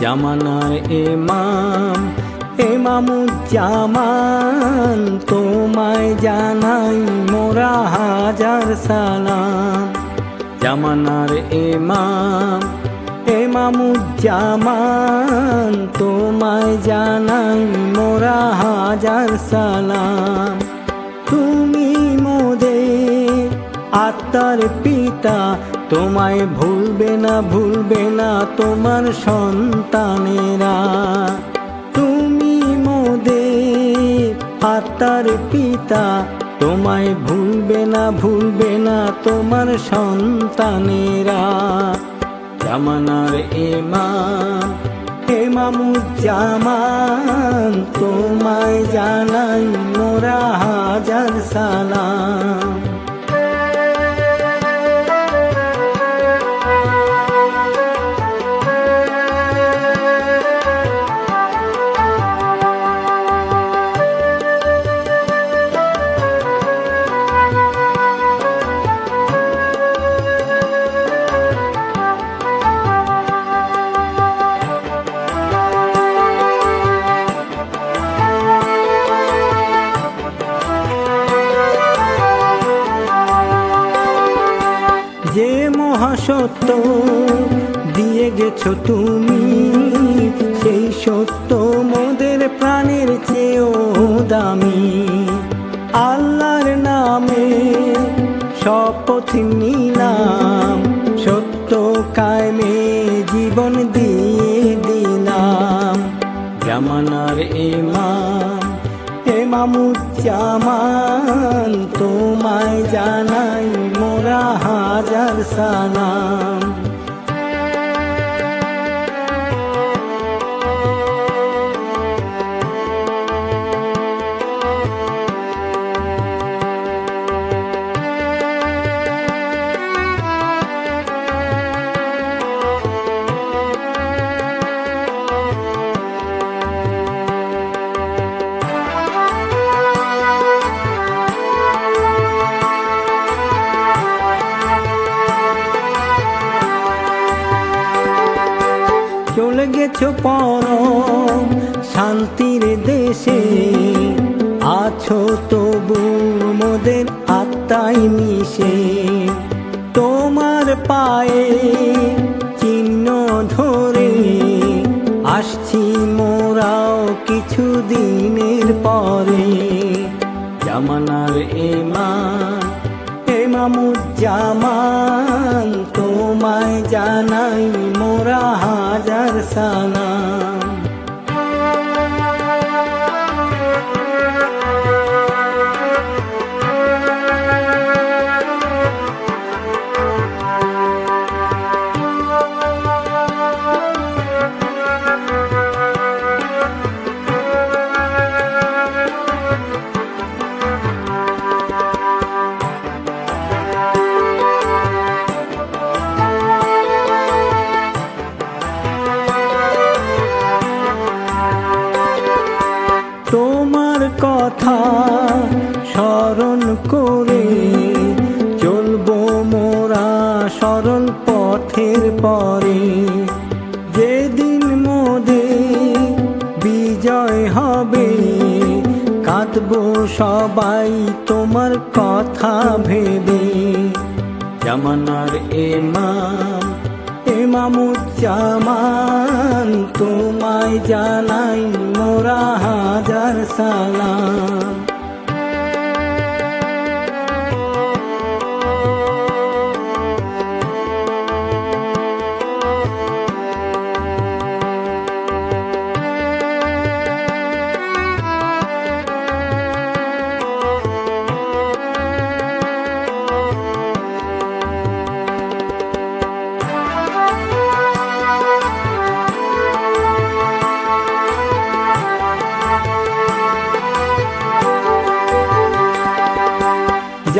জামানার এমাম এমামুজ্জামান তোমায় জানাই মোরা হাজার সালাম। জামানার এমাম এমামুজ্জামান তোমায় জানাই মোরা হাজার সালাম। তুমি মোদের আত্মার পিতা তোমায় ভুলবে না ভুলবে না তোমার সন্তানেরা। তুমি মোদের আত্মার পিতা, তোমায় ভুলবে না ভুলবে না তোমার সন্তানেরা। জামানার এমাম এমামুজ্জামান তোমায় জানাই মোরা হাজার সালাম। মহাসত্য দিয়ে গেছো তুমি, সেই সত্য মোদের প্রাণের চেয়েও দামি। আল্লাহর নামে শপথ নিলাম, সত্য কায়মে জীবন দিয়ে দিলাম। জামানার ইমাম এমামুজ্জামান তোমায় জানাই মোরা হাজার সালাম। গেছো পরম, শান্তির দেশে আছো তবু মোদের আত্মাই মিশে। তোমার পায়ে চিহ্ন ধরে আসছি মোরাও কিছু দিনের পরে। জামানার এমান এমামুজ্জামান তোমায় জানাই মোরা হাজার সালাম তোমার কথা স্মরণ করে চলবো মোরা সরল পথের পরে। যেদিন মোদে বিজয় হবে, কাঁদবো সবাই তোমার কথা ভেবে। জামানার এমাম এমামুজ্জামান তোমায় জানাই মোরা সালাম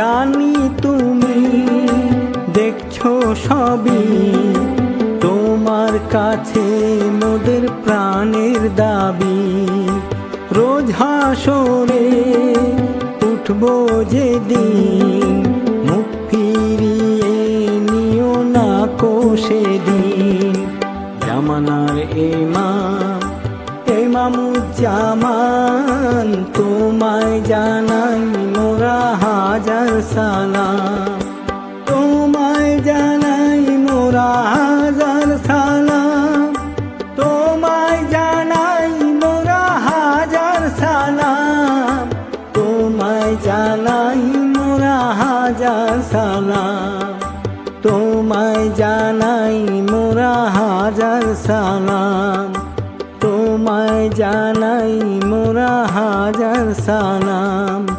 জানি তুমি দেখছ সবই। তোমার কাছে মোদের প্রাণের দাবি। রোজ হাসরে উঠবো যেদিন, মুখ ফিরিয়ে নিও না কোষে দিন জামানার ইমাম ইমামুজ্জামান তোমায় জানাই মোরা সালাম। তোমায় জানাই মোরা হাজার সালাম। তোমায় জানাই মোরা হাজার সালাম। তোমায় জানাই মোরা হাজার সালাম। তোমায় জানাই মোরা হাজার সালাম। তোমায় জানাই মোরা হাজার সালাম।